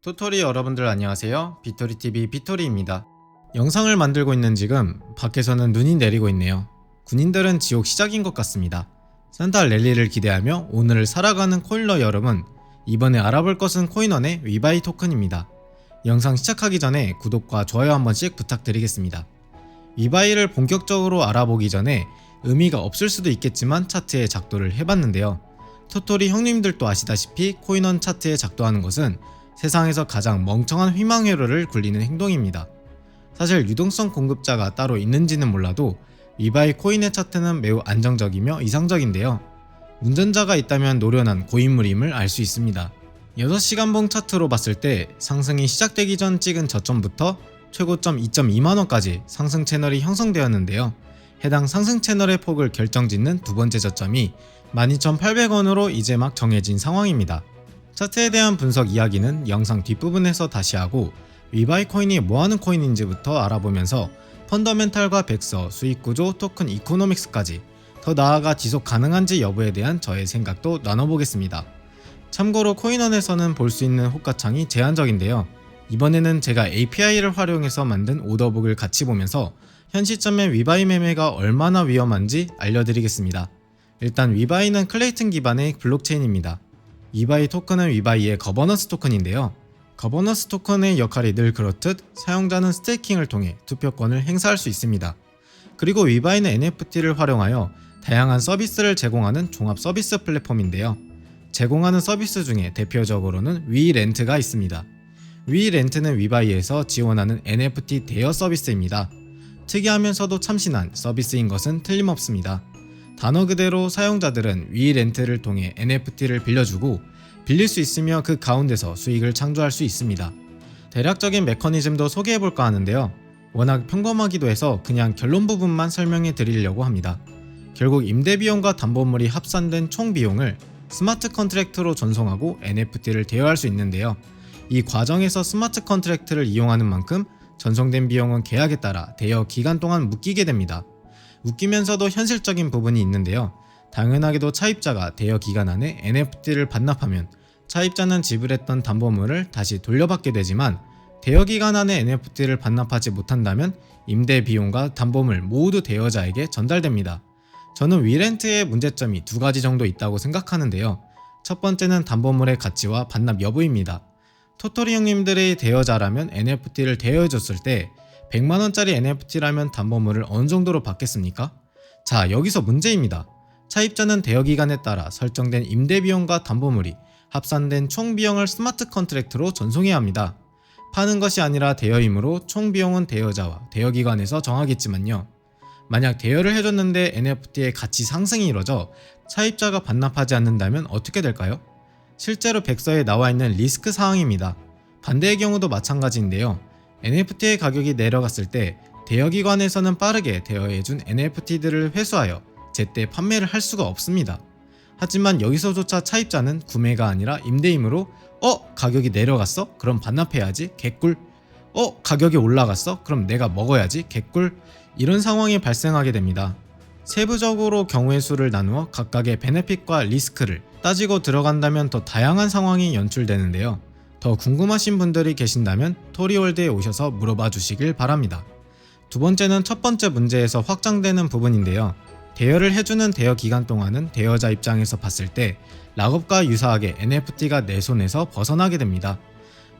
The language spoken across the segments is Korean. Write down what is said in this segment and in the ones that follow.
토토리 여러분들 안녕하세요. 비토리TV 비토리입니다. 영상을 만들고 있는 지금 밖에서는 눈이 내리고 있네요. 군인들은 지옥 시작인 것 같습니다. 산타 랠리를 기대하며 오늘을 살아가는 코일러 여러분, 이번에 알아볼 것은 코인원의 위바이 토큰입니다. 영상 시작하기 전에 구독과 좋아요 한 번씩 부탁드리겠습니다. 위바이를 본격적으로 알아보기 전에 의미가 없을 수도 있겠지만 차트에 작도를 해봤는데요. 토토리 형님들도 아시다시피 코인원 차트에 작도하는 것은 세상에서 가장 멍청한 희망회로를 굴리는 행동입니다. 사실 유동성 공급자가 따로 있는지는 몰라도 위바이 코인의 차트는 매우 안정적이며 이상적인데요. 운전자가 있다면 노련한 고인물임을 알 수 있습니다. 6시간봉 차트로 봤을 때 상승이 시작되기 전 찍은 저점부터 최고점 2.2만원까지 상승 채널이 형성되었는데요. 해당 상승 채널의 폭을 결정짓는 두 번째 저점이 12,800원으로 이제 막 정해진 상황입니다. 차트에 대한 분석 이야기는 영상 뒷부분에서 다시 하고 위바이 코인이 뭐하는 코인인지부터 알아보면서 펀더멘탈과 백서, 수익구조, 토큰 이코노믹스까지 더 나아가 지속 가능한지 여부에 대한 저의 생각도 나눠보겠습니다. 참고로 코인원에서는 볼 수 있는 호가창이 제한적인데요. 이번에는 제가 API를 활용해서 만든 오더북을 같이 보면서 현 시점에 위바이 매매가 얼마나 위험한지 알려드리겠습니다. 일단 위바이는 클레이튼 기반의 블록체인입니다. 위바이 토큰은 위바이의 거버넌스 토큰인데요. 거버넌스 토큰의 역할이 늘 그렇듯 사용자는 스테이킹을 통해 투표권을 행사할 수 있습니다. 그리고 위바이는 NFT를 활용하여 다양한 서비스를 제공하는 종합 서비스 플랫폼인데요. 제공하는 서비스 중에 대표적으로는 위렌트가 있습니다. 위렌트는 위바이에서 지원하는 NFT 대여 서비스입니다. 특이하면서도 참신한 서비스인 것은 틀림없습니다. 단어 그대로 사용자들은 위 렌트를 통해 NFT를 빌려주고 빌릴 수 있으며 그 가운데서 수익을 창조할 수 있습니다. 대략적인 메커니즘도 소개해 볼까 하는데요. 워낙 평범하기도 해서 그냥 결론 부분만 설명해 드리려고 합니다. 결국 임대 비용과 담보물이 합산된 총 비용을 스마트 컨트랙트로 전송하고 NFT를 대여할 수 있는데요. 이 과정에서 스마트 컨트랙트를 이용하는 만큼 전송된 비용은 계약에 따라 대여 기간 동안 묶이게 됩니다. 웃기면서도 현실적인 부분이 있는데요. 당연하게도 차입자가 대여 기간 안에 NFT를 반납하면 차입자는 지불했던 담보물을 다시 돌려받게 되지만 대여 기간 안에 NFT를 반납하지 못한다면 임대 비용과 담보물 모두 대여자에게 전달됩니다. 저는 위렌트의 문제점이 두 가지 정도 있다고 생각하는데요. 첫 번째는 담보물의 가치와 반납 여부입니다. 토토리 형님들의 대여자라면 NFT를 대여해줬을 때 100만원짜리 NFT라면 담보물을 어느 정도로 받겠습니까? 자, 여기서 문제입니다. 차입자는 대여 기간에 따라 설정된 임대 비용과 담보물이 합산된 총 비용을 스마트 컨트랙트로 전송해야 합니다. 파는 것이 아니라 대여이므로 총 비용은 대여자와 대여 기관에서 정하겠지만요. 만약 대여를 해줬는데 NFT의 가치 상승이 이뤄져 차입자가 반납하지 않는다면 어떻게 될까요? 실제로 백서에 나와 있는 리스크 사항입니다. 반대의 경우도 마찬가지인데요. NFT의 가격이 내려갔을 때 대여기관에서는 빠르게 대여해준 NFT들을 회수하여 제때 판매를 할 수가 없습니다. 하지만 여기서조차 차입자는 구매가 아니라 임대이므로 어? 가격이 내려갔어? 그럼 반납해야지 개꿀 어? 가격이 올라갔어? 그럼 내가 먹어야지 개꿀 이런 상황이 발생하게 됩니다. 세부적으로 경우의 수를 나누어 각각의 베네핏과 리스크를 따지고 들어간다면 더 다양한 상황이 연출되는데요. 더 궁금하신 분들이 계신다면 토리월드에 오셔서 물어봐 주시길 바랍니다. 두 번째는 첫 번째 문제에서 확장되는 부분인데요. 대여를 해주는 대여 기간 동안은 대여자 입장에서 봤을 때 락업과 유사하게 NFT가 내 손에서 벗어나게 됩니다.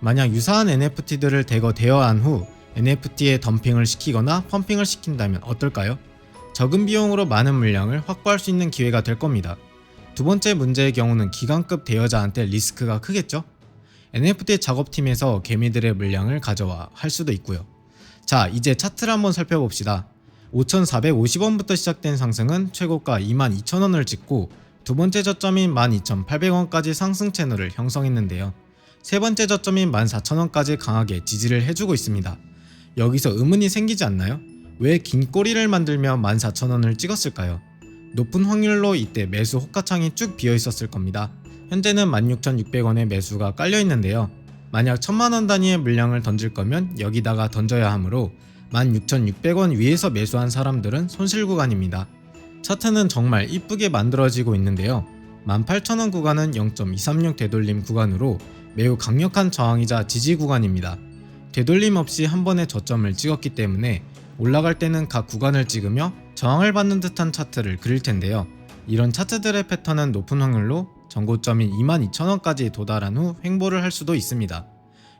만약 유사한 NFT들을 대거 대여한 후 NFT에 덤핑을 시키거나 펌핑을 시킨다면 어떨까요? 적은 비용으로 많은 물량을 확보할 수 있는 기회가 될 겁니다. 두 번째 문제의 경우는 기관급 대여자한테 리스크가 크겠죠? NFT 작업팀에서 개미들의 물량을 가져와 할 수도 있고요. 자, 이제 차트를 한번 살펴봅시다. 5,450원부터 시작된 상승은 최고가 22,000원을 찍고 두 번째 저점인 12,800원까지 상승 채널을 형성했는데요. 세 번째 저점인 14,000원까지 강하게 지지를 해주고 있습니다. 여기서 의문이 생기지 않나요? 왜 긴 꼬리를 만들며 14,000원을 찍었을까요? 높은 확률로 이때 매수 호가창이 쭉 비어 있었을 겁니다. 현재는 16,600원의 매수가 깔려 있는데요. 만약 1000만원 단위의 물량을 던질 거면 여기다가 던져야 하므로 16,600원 위에서 매수한 사람들은 손실 구간입니다. 차트는 정말 이쁘게 만들어지고 있는데요. 18,000원 구간은 0.236 되돌림 구간으로 매우 강력한 저항이자 지지 구간입니다. 되돌림 없이 한 번에 저점을 찍었기 때문에 올라갈 때는 각 구간을 찍으며 저항을 받는 듯한 차트를 그릴 텐데요. 이런 차트들의 패턴은 높은 확률로 전고점인 22,000원까지 도달한 후 횡보를 할 수도 있습니다.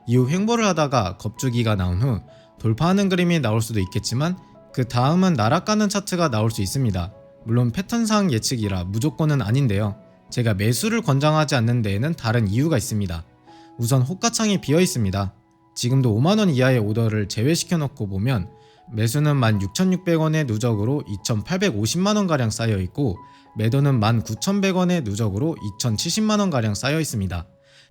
이후 횡보를 하다가 겁주기가 나온 후 돌파하는 그림이 나올 수도 있겠지만 그 다음은 날아가는 차트가 나올 수 있습니다. 물론 패턴상 예측이라 무조건은 아닌데요. 제가 매수를 권장하지 않는 데에는 다른 이유가 있습니다. 우선 호가창이 비어 있습니다. 지금도 5만원 이하의 오더를 제외시켜 놓고 보면 매수는 16,600원의 누적으로 2,850만원가량 쌓여 있고 매도는 19,100원의 누적으로 2,070만원가량 쌓여 있습니다.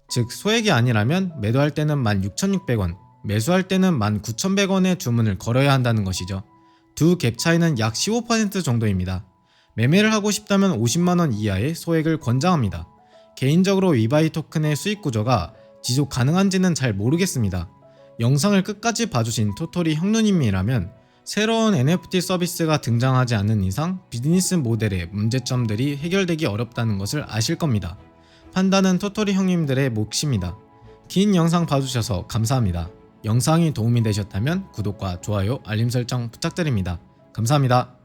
즉 소액이 아니라면 매도할 때는 16,600원, 매수할 때는 19,100원의 주문을 걸어야 한다는 것이죠. 두 갭 차이는 약 15% 정도입니다. 매매를 하고 싶다면 50만원 이하의 소액을 권장합니다. 개인적으로 위바이 토큰의 수익 구조가 지속 가능한지는 잘 모르겠습니다. 영상을 끝까지 봐주신 토토리 형누님이라면 새로운 NFT 서비스가 등장하지 않는 이상 비즈니스 모델의 문제점들이 해결되기 어렵다는 것을 아실 겁니다. 판단은 토토리 형님들의 몫입니다. 긴 영상 봐주셔서 감사합니다. 영상이 도움이 되셨다면 구독과 좋아요, 알림 설정 부탁드립니다. 감사합니다.